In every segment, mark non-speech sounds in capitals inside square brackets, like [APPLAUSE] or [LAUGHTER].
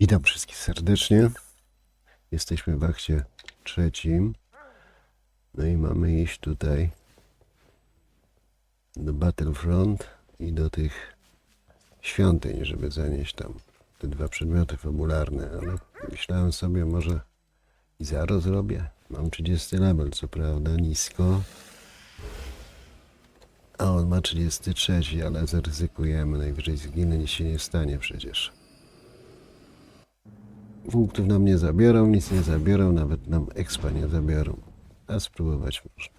Witam wszystkich serdecznie. Jesteśmy w akcie trzecim. No i mamy iść tutaj do Battlefront i do tych świątyń, żeby zanieść tam te dwa przedmioty fabularne, ale myślałem sobie może i zaro zrobię. Mam 30 level, co prawda, nisko. A on ma 33, ale zaryzykujemy. Najwyżej zginę, nic się nie stanie przecież. Punktów nam nie zabiorą, nic nie zabiorą, nawet nam expa nie zabiorą. A spróbować można.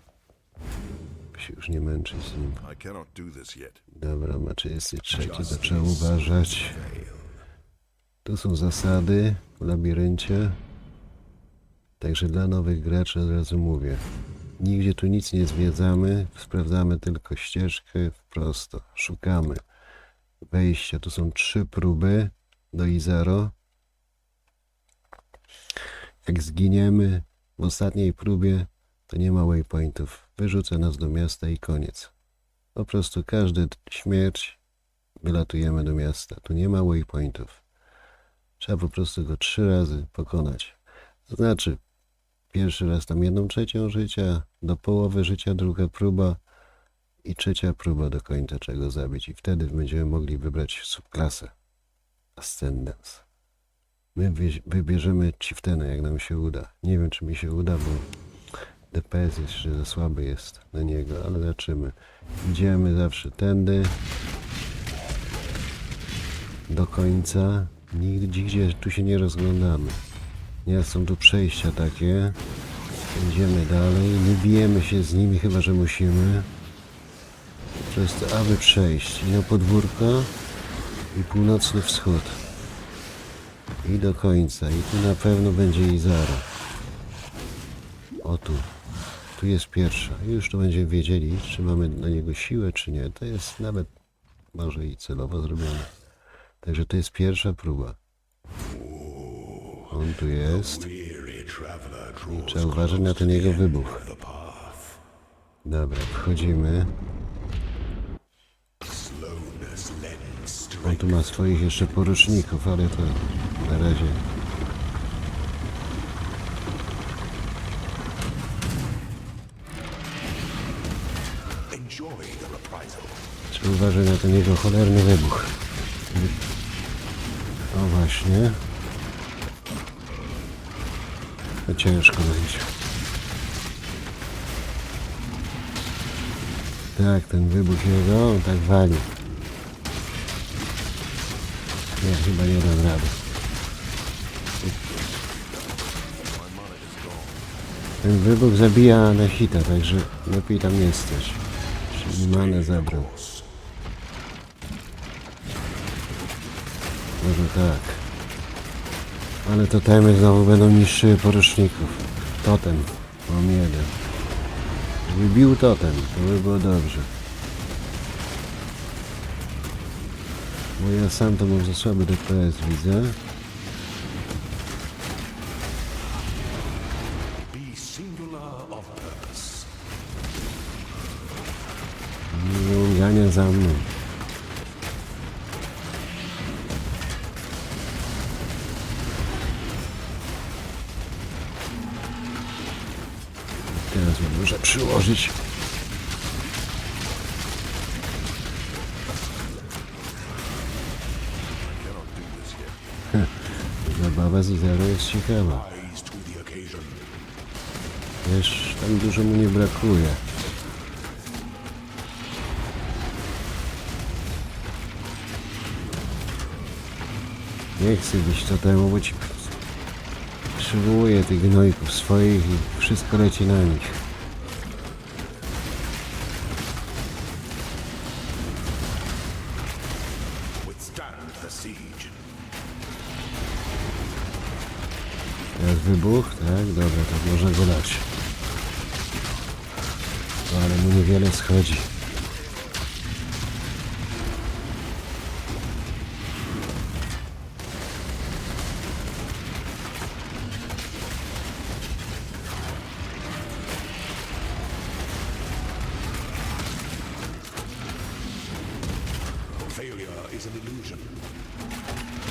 Się już nie męczyć z nim. Dobra, ma 33, to trzeba uważać. Tu są zasady w labiryncie. Także dla nowych graczy od razu mówię. Nigdzie tu nic nie zwiedzamy, sprawdzamy tylko ścieżkę prosto. Szukamy wejścia. Tu są trzy próby do Izaro. Jak zginiemy w ostatniej próbie, to nie ma waypointów. Wyrzuca nas do miasta i koniec. Po prostu każdy śmierć wylatujemy do miasta. Tu nie ma waypointów. Trzeba po prostu go trzy razy pokonać. Znaczy, pierwszy raz tam jedną trzecią życia, do połowy życia druga próba i trzecia próba do końca czego zabić. I wtedy będziemy mogli wybrać subklasę Ascendance. My wybierzemy Chieftena, jak nam się uda. Nie wiem, czy mi się uda, bo DPS jeszcze za słaby jest na niego, ale zobaczymy. Idziemy zawsze tędy do końca. Nigdzie gdzie tu się nie rozglądamy. Nie są tu przejścia takie. Idziemy dalej. Nie bijemy się z nimi, chyba że musimy. Po prostu, aby przejść. I na podwórko, i północny wschód. I do końca. I tu na pewno będzie Izara. O tu. Tu jest pierwsza. Już to będziemy wiedzieli, czy mamy na niego siłę, czy nie. To jest nawet może i celowo zrobione. Także to jest pierwsza próba. On tu jest. I trzeba uważać na ten jego wybuch. Dobra, wchodzimy. On tu ma swoich jeszcze poruczników, ale to na razie. Trzeba uważać na ten jego cholerny wybuch. O właśnie. To ciężko będzie. Tak, ten wybuch jego, on tak wali. Nie, chyba nie dam rady. Ten wybuch zabija na hita, także lepiej tam nie stać. Czyli manę zabrał. Może tak. Ale totemy znowu będą niższe poruczników. Totem. Mam jeden. Gdyby bił totem, to by było dobrze. Bo ja sam to mam za słaby DPS, widzę. Przyłożyć. [LAUGHS] Zabawa z Izarą jest ciekawa. Wiesz, tam dużo mu nie brakuje. Nie chcę być to temu, bo ci przywołuję tych gnojków swoich i wszystko leci na nich. Ale mu niewiele schodzi.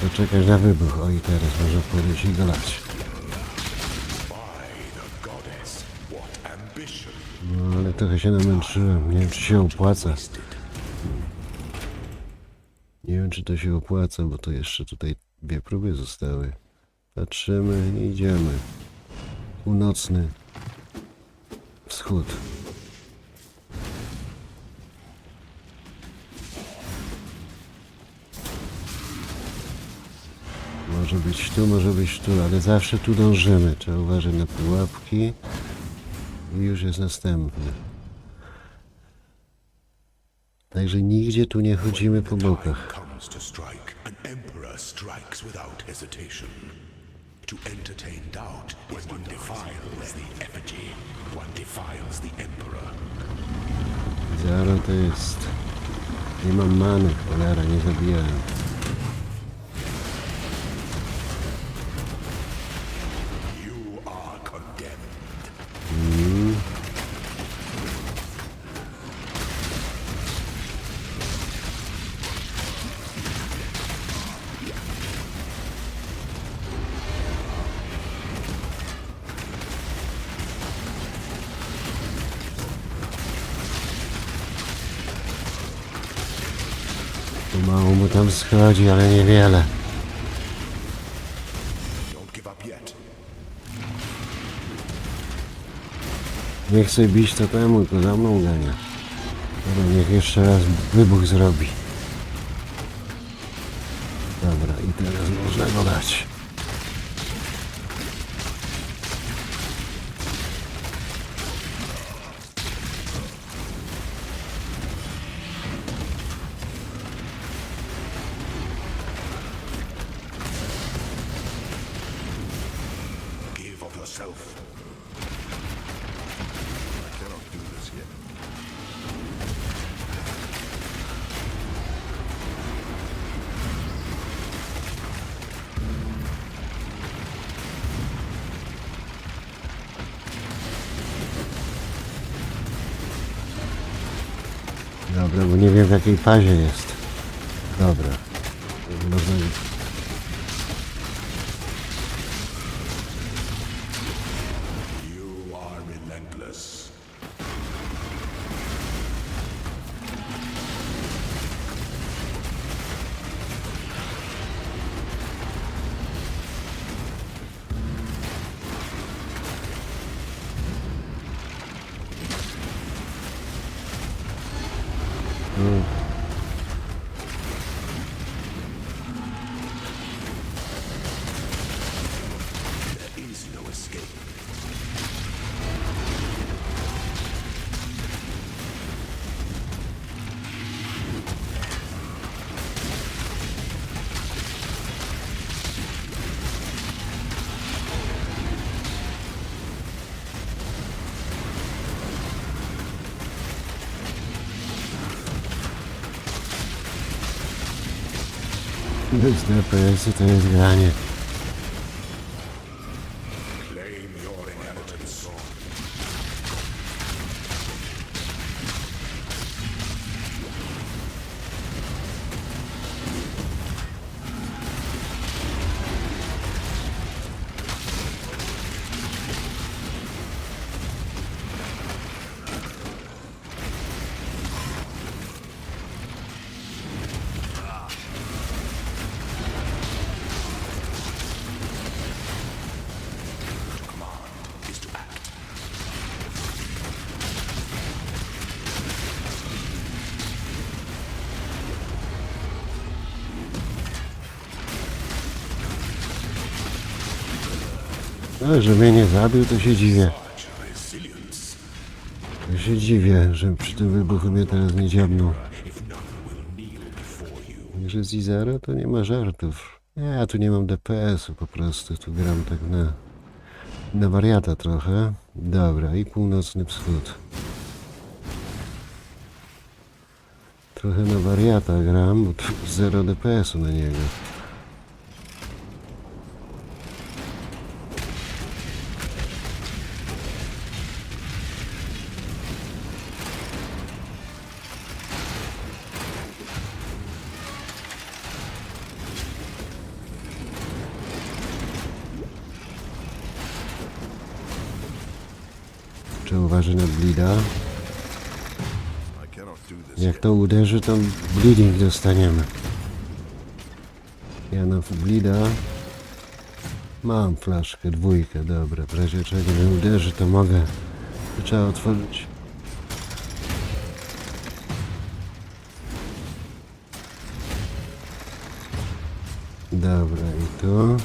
Poczekać na wybuch. O i teraz można podejść i go lać. Trochę się namęczyłem. Nie wiem czy się opłaca. Nie wiem czy to się opłaca, bo to jeszcze tutaj dwie próby zostały. Patrzymy i idziemy. Północny wschód. Może być tu, może być tu, ale zawsze tu dążymy. Trzeba uważać na pułapki. I już jest następny. Także nigdzie tu nie chodzimy po bokach. To entertain doubt is one defiles the effigy. One defiles the emperor. To jest... Nie mam many, cholera, nie zabijałem. Schodzi, ale niewiele. Nie chcę bić to temu, to za mną gania. Dobra, niech jeszcze raz wybuch zrobi. Dobra, i teraz można go dać. Dobra, bo nie wiem w jakiej fazie jest. Dobra. Można... Bez DPS-y to jest granie. No, że mnie nie zabił, to się dziwię. To się dziwię, że przy tym wybuchu mnie teraz nie dziabnął. If none will kneel before you. Że z Izara to nie ma żartów. Ja tu nie mam DPS-u po prostu. Tu gram tak na, na wariata trochę. Dobra, i północny wschód. Trochę na wariata gram, bo tu zero DPS-u na niego. To uderzy, to bleeding dostaniemy. Ja na blida mam flaszkę, dwójkę, dobra. W razie czego nie uderzy, to mogę. To trzeba otworzyć. Dobra, i tu.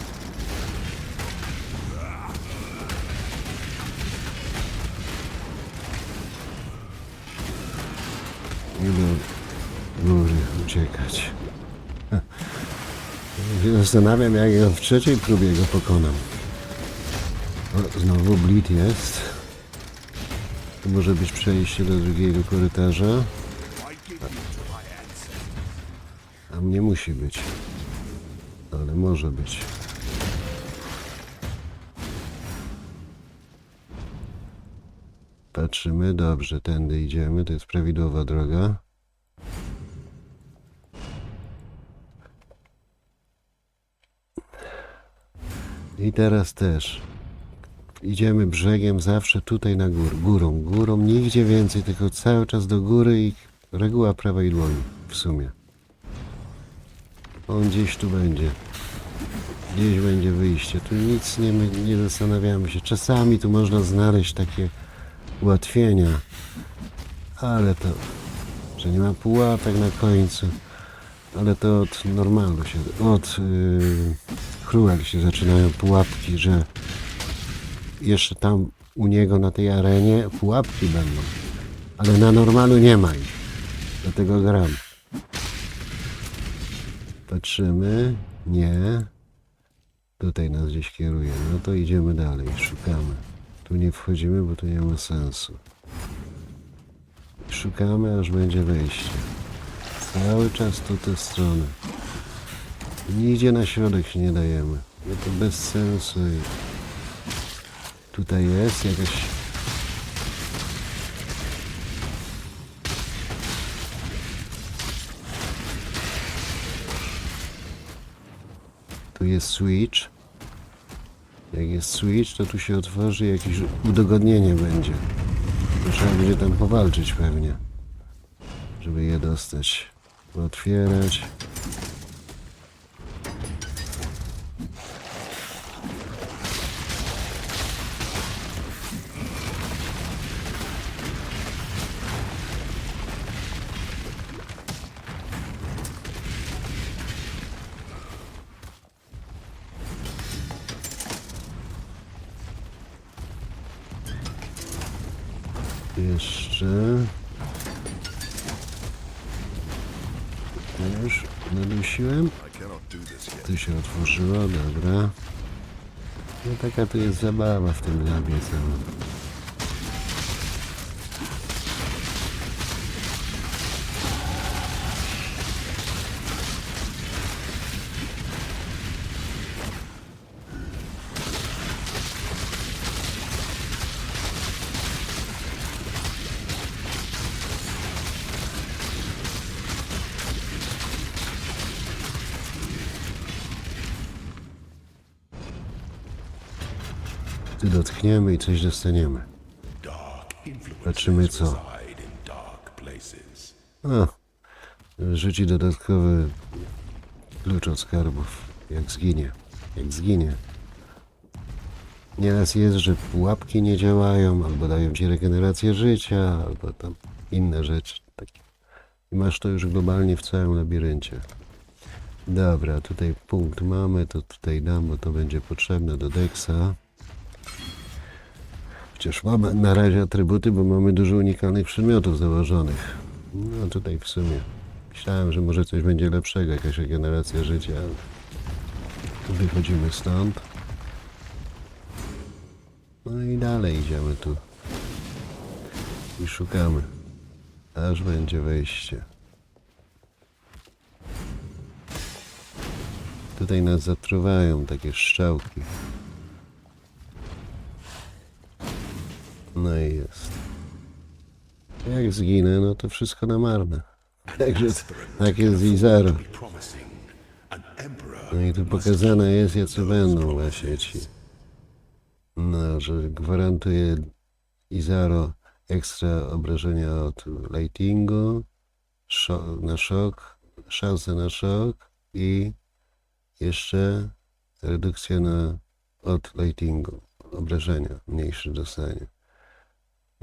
I do góry uciekać. [LAUGHS] się Zastanawiam, jak ja w trzeciej próbie go pokonam. O, znowu blit jest. To może być przejście do drugiego korytarza. A mnie musi być. Ale może być. Patrzymy, dobrze, tędy idziemy, to jest prawidłowa droga. I teraz też. Idziemy brzegiem zawsze tutaj na górę, górą, górą, nigdzie więcej, tylko cały czas do góry i reguła prawej dłoni w sumie. On gdzieś tu będzie. Gdzieś będzie wyjście. Tu nic nie, nie zastanawiamy się. Czasami tu można znaleźć takie ułatwienia, ale to, że nie ma pułapek na końcu, ale to od normalu się, od yy, się zaczynają pułapki, że jeszcze tam u niego na tej arenie pułapki będą, ale na normalu nie ma ich, dlatego gram. Patrzymy, nie, tutaj nas gdzieś kieruje, no to idziemy dalej, szukamy. Tu nie wchodzimy, bo tu nie ma sensu. Szukamy, aż będzie wejście. Cały czas tu tę stronę. Nigdzie na środek się nie dajemy. No to bez sensu. Tutaj jest jakaś... Tu jest switch. Jak jest switch, to tu się otworzy jakieś udogodnienie będzie. Trzeba będzie tam powalczyć pewnie, żeby je dostać. Otwierać. Jeszcze. To już nadusiłem. Tu się otworzyło, dobra. No taka tu jest zabawa w tym labie całym. Tu dotkniemy i coś dostaniemy. Patrzymy co. A, rzuci dodatkowy klucz od skarbów. Jak zginie. Jak zginie. Nieraz jest, że pułapki nie działają, albo dają ci regenerację życia, albo tam inne rzeczy. Takie. I masz to już globalnie w całym labiryncie. Dobra, tutaj punkt mamy, to tutaj dam, bo to będzie potrzebne do Dexa. Chociaż mamy na razie atrybuty, bo mamy dużo unikalnych przedmiotów założonych. No tutaj w sumie myślałem, że może coś będzie lepszego, jakaś regeneracja życia, tu wychodzimy stąd. No i dalej idziemy tu. I szukamy. Aż będzie wejście. Tutaj nas zatruwają takie szczałki. No i jest. Jak zginę, no to wszystko na marne. Także tak jest i zero. Promising. An emperor No i tu pokazane jest, jacy będą właśnie ci. No, że gwarantuje Izaro ekstra obrażenia od lightingu, szo- na szok, szanse na szok i jeszcze redukcja na od lightingu, obrażenia mniejsze dostanie.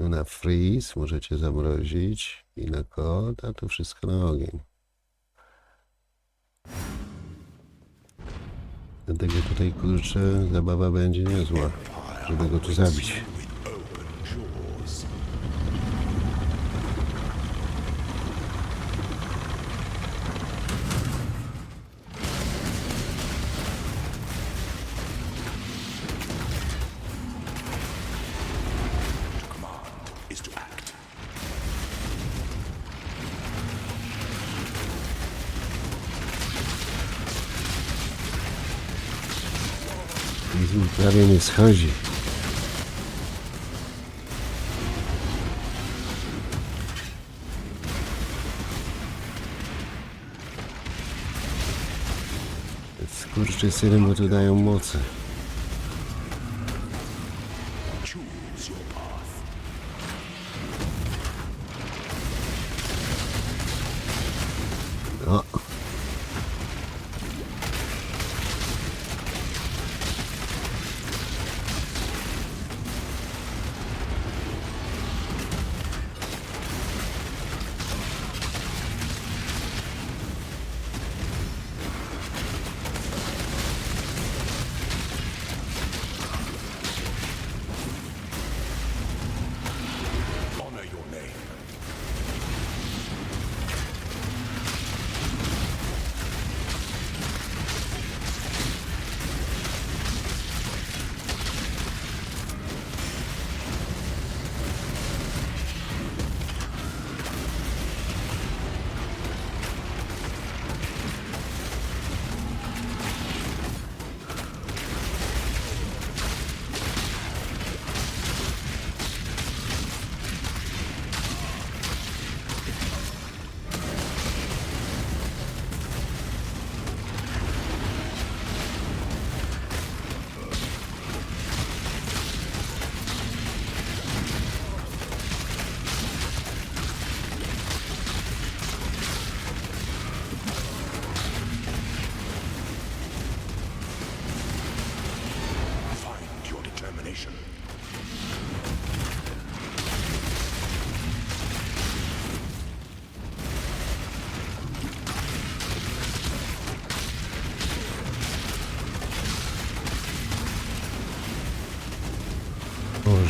No na freeze możecie zamrozić i na kod, a to wszystko na ogień. Dlatego tutaj kurczę zabawa będzie niezła, żeby go tu zabić. I prawie nie schodzi. Skurczysyny mu tu dają moce.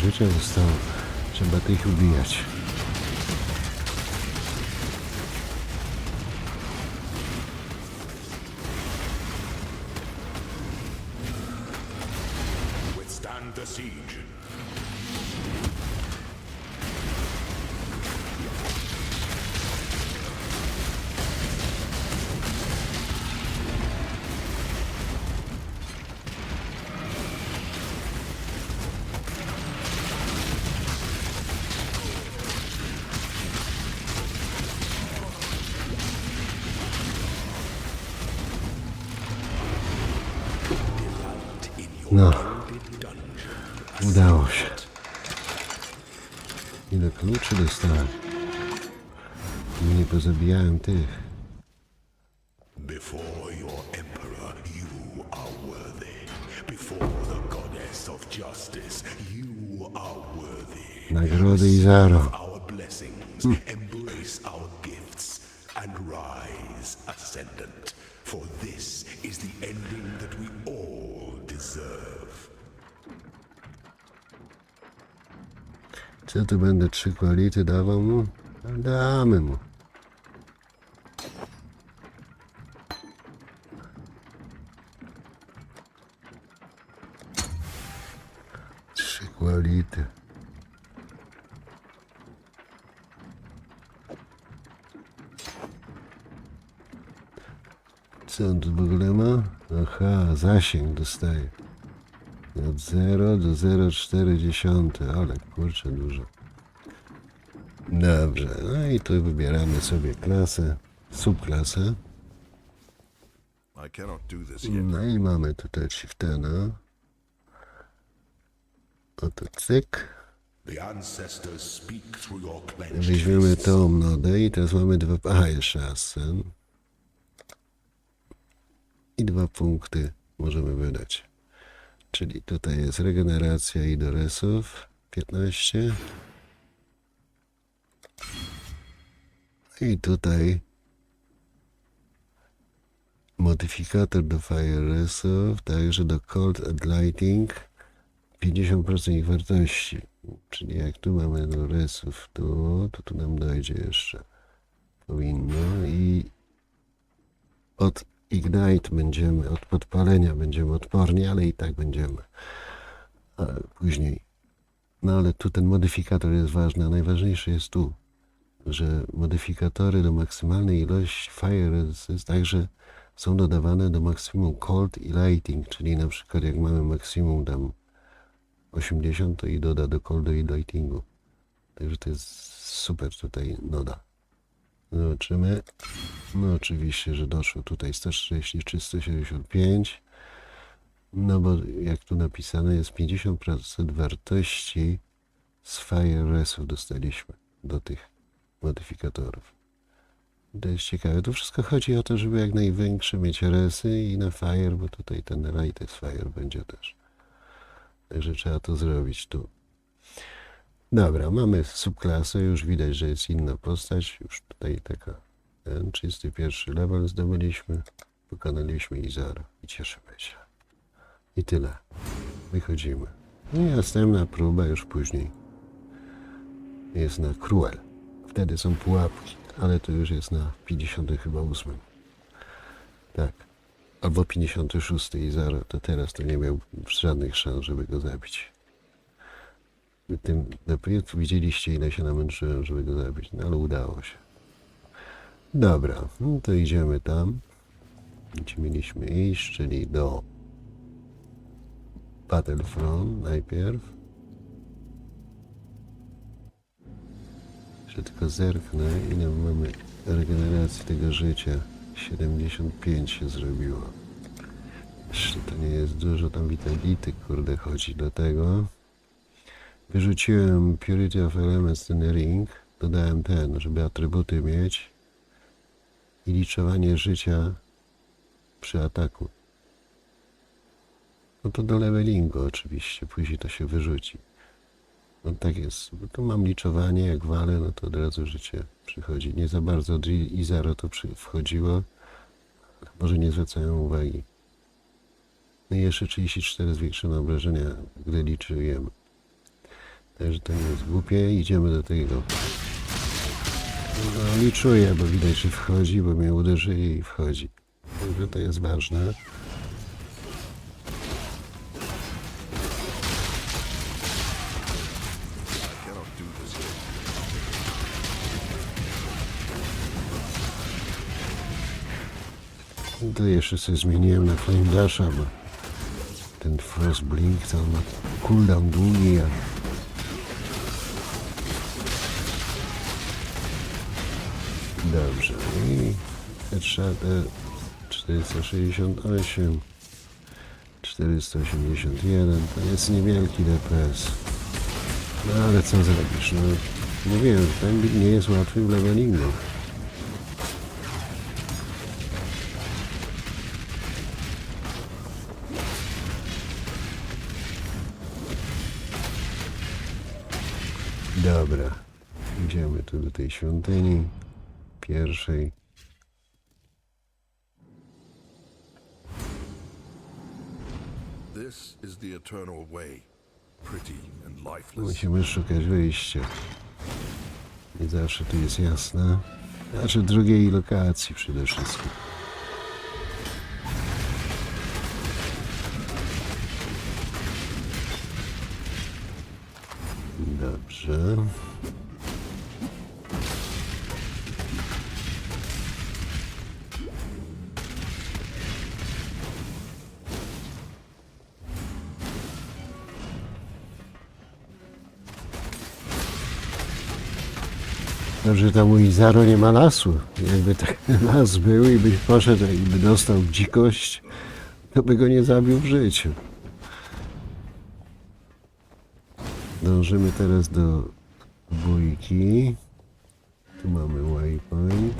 Życie zostało. Trzeba tych ubijać. No, udało się. Ile kluczy dostałem. Nie pozabijałem tych. Before your emperor, you are worthy. Before the goddess of justice, you are worthy. Nagrody Izaro. Our blessings, tu będę trzy kwality dawał mu? No, Damy mu. Trzy kwality. Co on tu w ogóle ma? Aha, zasięg dostaje. Od 0 do 0,4, ale kurczę dużo. Dobrze, no i tu wybieramy sobie klasę, subklasę. Do. No i mamy tutaj Chieftaina. Oto cyk. Weźmiemy tą nodę i teraz mamy dwa... Aha, jeszcze Asen. I dwa punkty możemy wydać. Czyli tutaj jest regeneracja i doresów 15. I tutaj modyfikator do Fire Resów, także do Cold and Lighting 50% ich wartości. Czyli jak tu mamy do resów, tu, to tu nam dojdzie jeszcze. Powinno i od Ignite będziemy, od podpalenia będziemy odporni, ale i tak będziemy. A później. No ale tu ten modyfikator jest ważny, a najważniejsze jest tu, że modyfikatory do maksymalnej ilości Fire Resist także są dodawane do maksimum Cold i Lighting, czyli na przykład jak mamy maksimum tam 80 to i doda do Coldu i Lightingu. Także to jest super tutaj noda. Zobaczymy. No oczywiście, że doszło tutaj 143, 175. No bo jak tu napisane jest 50% wartości z Fire Resów dostaliśmy do tych modyfikatorów. To jest ciekawe. Tu wszystko chodzi o to, żeby jak największe mieć resy i na Fire, bo tutaj ten Light Fire będzie też. Także trzeba to zrobić tu. Dobra, mamy subklasę, już widać, że jest inna postać. Już tutaj taka, ten 31 level zdobyliśmy. Pokonaliśmy Izara i cieszymy się. I tyle. Wychodzimy. No i następna próba już później jest na Cruel. Wtedy są pułapki, ale to już jest na 50 chyba 8. Tak. Albo 56 Izara, to teraz to nie miał żadnych szans, żeby go zabić. Tym, dopiero widzieliście, ile się namęczyłem, żeby go zabić, no ale udało się. Dobra, no to idziemy tam, gdzie mieliśmy iść, czyli do Battlefront najpierw. Jeszcze tylko zerknę, ile mamy regeneracji tego życia. 75 się zrobiło. Jeszcze to nie jest dużo, tam witality, kurde, chodzi do tego. Wyrzuciłem Purity of Elements ten ring, dodałem ten, żeby atrybuty mieć i liczowanie życia przy ataku. No to do levelingu oczywiście, później to się wyrzuci. No tak jest, tu mam liczowanie, jak walę, no to od razu życie przychodzi. Nie za bardzo od Izaro to wchodziło, może nie zwracają uwagi. No i jeszcze 34 zwiększone obrażenia, gdy liczyłem. Także to nie jest głupie. Idziemy do tego. No, liczuję, bo widać, że wchodzi, bo mnie uderzy i wchodzi. Także to jest ważne. To jeszcze sobie zmieniłem na Flame Dasha, bo ten Frost Blink to on ma cooldown długi, a Dobrze. I headshot e, 468, 481. To jest niewielki DPS. No ale co zrobisz? No, mówiłem, ten nie jest łatwy w levelingu. Tej świątyni pierwszej. Musimy szukać wyjścia. Nie zawsze tu jest jasne. Znaczy drugiej lokacji przede wszystkim. Dobrze. Dobrze, tam u Izaro nie ma lasu. Jakby tak [LAUGHS] las był i byś poszedł i by dostał dzikość, to by go nie zabił w życiu. Dążymy teraz do bójki. Tu mamy waypoint.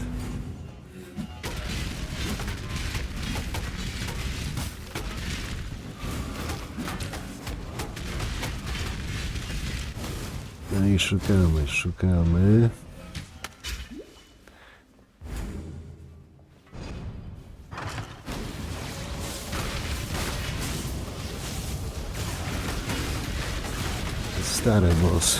No i szukamy, szukamy. Stare bossy.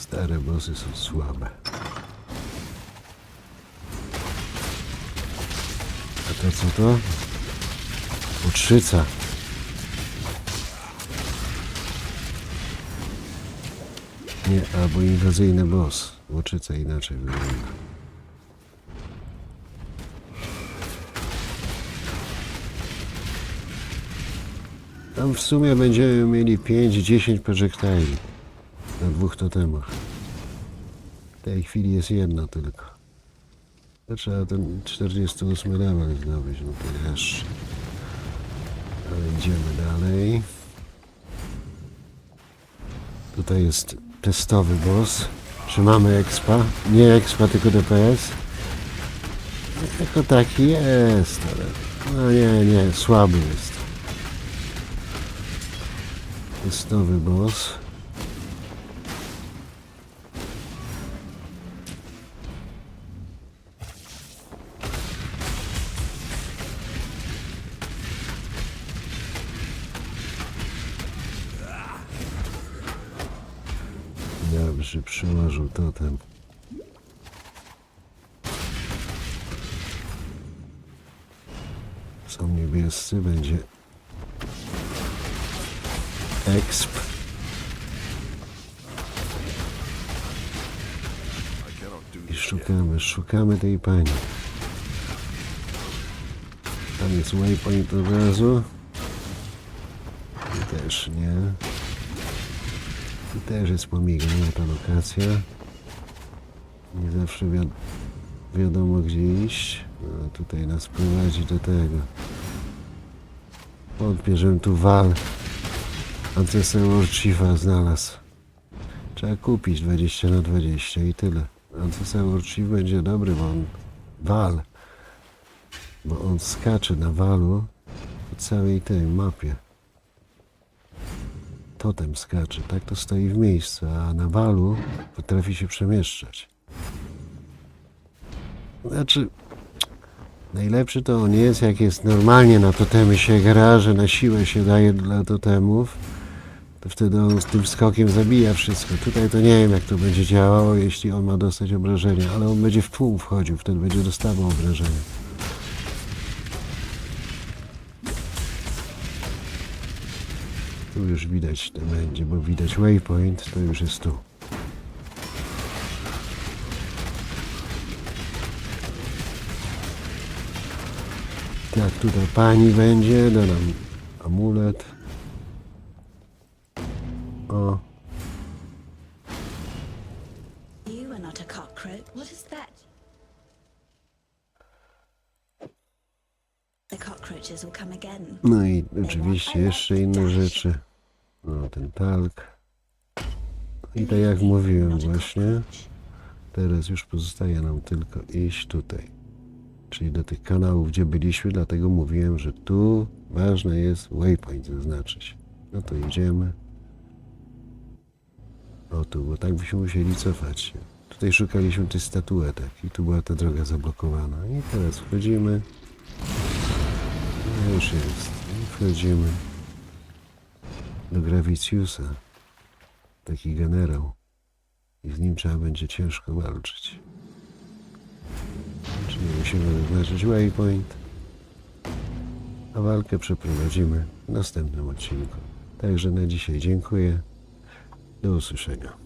Stare bossy są słabe. A to co to? Łutrzyca. Nie, albo inwazyjny boss. Łutrzyca inaczej wygląda. Tam w sumie będziemy mieli 5-10 projektili na dwóch totemach. W tej chwili jest jedno tylko. To trzeba ten 48 level zdobyć, no to jeszcze. Ale idziemy dalej. Tutaj jest testowy boss. Czy mamy expa? Nie expa, tylko DPS. Jako taki jest, ale... No nie, nie, słaby jest. Testowy boss. Dobrze, przyłożył totem. Są niebiescy, będzie exp. I szukamy, szukamy tej pani. Tam jest waypoint od razu. I też nie. I też jest pomigana ta lokacja. Nie zawsze wi wiadomo gdzie iść. No, tutaj nas prowadzi do tego. Żebym tu wal Ancestor Chiefa znalazł. Trzeba kupić 20 na 20 i tyle. Ancestor Chief będzie dobry, bo on wal. Bo on skacze na walu po całej tej mapie. Totem skacze, tak to stoi w miejscu, a na walu potrafi się przemieszczać. Znaczy, najlepszy to on jest, jak jest normalnie na totemy się gra, że na siłę się daje dla totemów, to wtedy on z tym skokiem zabija wszystko. Tutaj to nie wiem, jak to będzie działało, jeśli on ma dostać obrażenia, ale on będzie w tłum wchodził, wtedy będzie dostawał obrażenia. Tu już widać to będzie, bo widać waypoint, to już jest tu. Tak, tutaj pani będzie, da nam amulet. No i oczywiście jeszcze inne rzeczy. No, ten talk. I tak jak mówiłem Not a właśnie, teraz już pozostaje nam tylko iść tutaj. Czyli do tych kanałów, gdzie byliśmy, dlatego mówiłem, że tu ważne jest waypoint zaznaczyć. No to idziemy. O tu, bo tak byśmy musieli cofać się. Tutaj szukaliśmy tych statuetek i tu była ta droga zablokowana. I teraz wchodzimy. Już jest. I wchodzimy do Gravitiusa. Taki generał. I z nim trzeba będzie ciężko walczyć. Czyli musimy wyznaczyć waypoint. A walkę przeprowadzimy w następnym odcinku. Także na dzisiaj dziękuję. Do usłyszenia.